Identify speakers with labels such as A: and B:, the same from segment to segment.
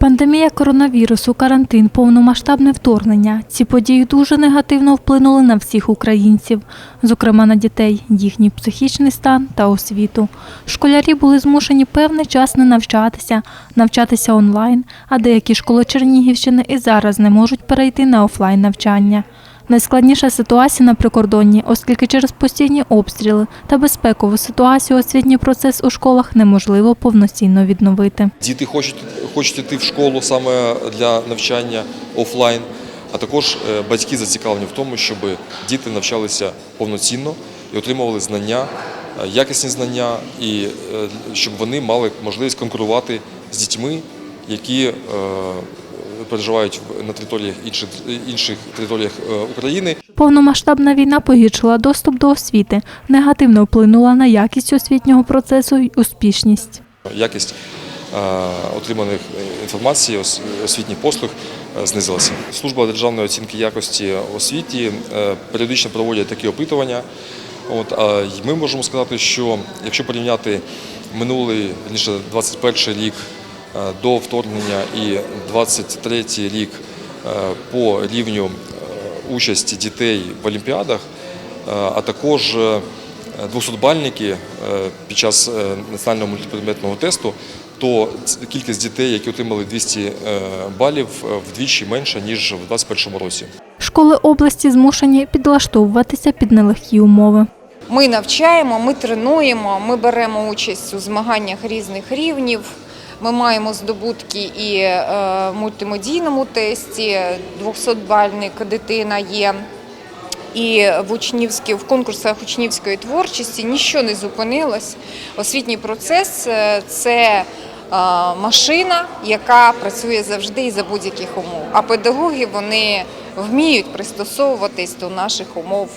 A: Пандемія коронавірусу, карантин, повномасштабне вторгнення. Ці події дуже негативно вплинули на всіх українців, зокрема на дітей, їхній психічний стан та освіту. Школярі були змушені певний час не навчатися, навчатися онлайн, а деякі школи Чернігівщини і зараз не можуть перейти на офлайн навчання. Найскладніша ситуація на прикордонні, оскільки через постійні обстріли та безпекову ситуацію освітній процес у школах неможливо повноцінно відновити.
B: Діти хочуть, хочуть йти в школу саме для навчання офлайн, а також е, батьки зацікавлені в тому, щоб діти навчалися повноцінно і отримували знання, е, якісні знання, і е, щоб вони мали можливість конкурувати з дітьми, які переживають на територіях інших, інших територіях України.
A: Повномасштабна війна погіршила доступ до освіти, негативно вплинула на якість освітнього процесу й успішність.
B: Якість отриманих е, інформації, ос- освітніх послуг е, знизилася. Служба державної оцінки якості освіті е, періодично проводять такі опитування. От, а ми можемо сказати, що якщо порівняти минулий, вірніше, 21 рік до вторгнення і 23 рік по рівню участі дітей в олімпіадах, а також 200-бальники е, під час е, національного мультипредметного тесту, то кількість дітей, які отримали 200 е, балів, вдвічі менша, ніж в 2021 році.
A: Школи області змушені підлаштовуватися під нелегкі умови.
C: Ми навчаємо, ми тренуємо, ми беремо участь у змаганнях різних рівнів. Ми маємо здобутки і в мультимедійному тесті, 200-бальник дитина є. І в учнівські в конкурсах учнівської творчості нічого не зупинилось. Освітній процес е, це е, машина, яка працює завжди і за будь-яких умов. А педагоги вони вміють пристосовуватись до наших умов,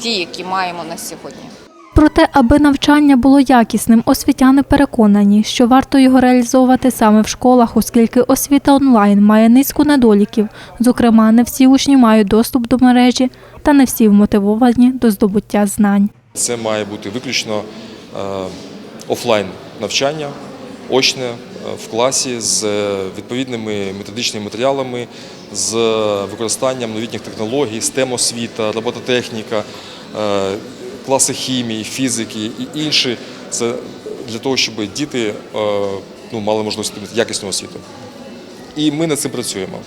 C: ті, які маємо на сьогодні.
A: Проте, аби навчання було якісним, освітяни переконані, що варто його реалізовувати саме в школах, оскільки освіта онлайн має низку недоліків. Зокрема, не всі учні мають доступ до мережі та не всі вмотивовані до здобуття знань.
B: Це має бути виключно е, офлайн навчання, очне е, в класі з е, відповідними методичними матеріалами, з використанням новітніх технологій, STEM освіта, робототехніка, класи хімії, фізики і інші. Це для того, щоб діти е, ну, мали можливість якісну освіту. І ми над цим працюємо.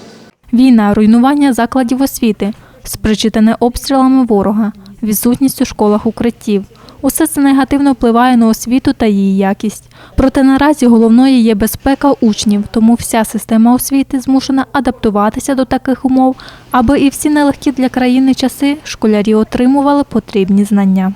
A: Війна, руйнування закладів освіти, спричинене обстрілами ворога, відсутність у школах укриттів. Усе це негативно впливає на освіту та її якість. Проте наразі головною є безпека учнів, тому вся система освіти змушена адаптуватися до таких умов, аби і всі нелегкі для країни часи школярі отримували потрібні знання.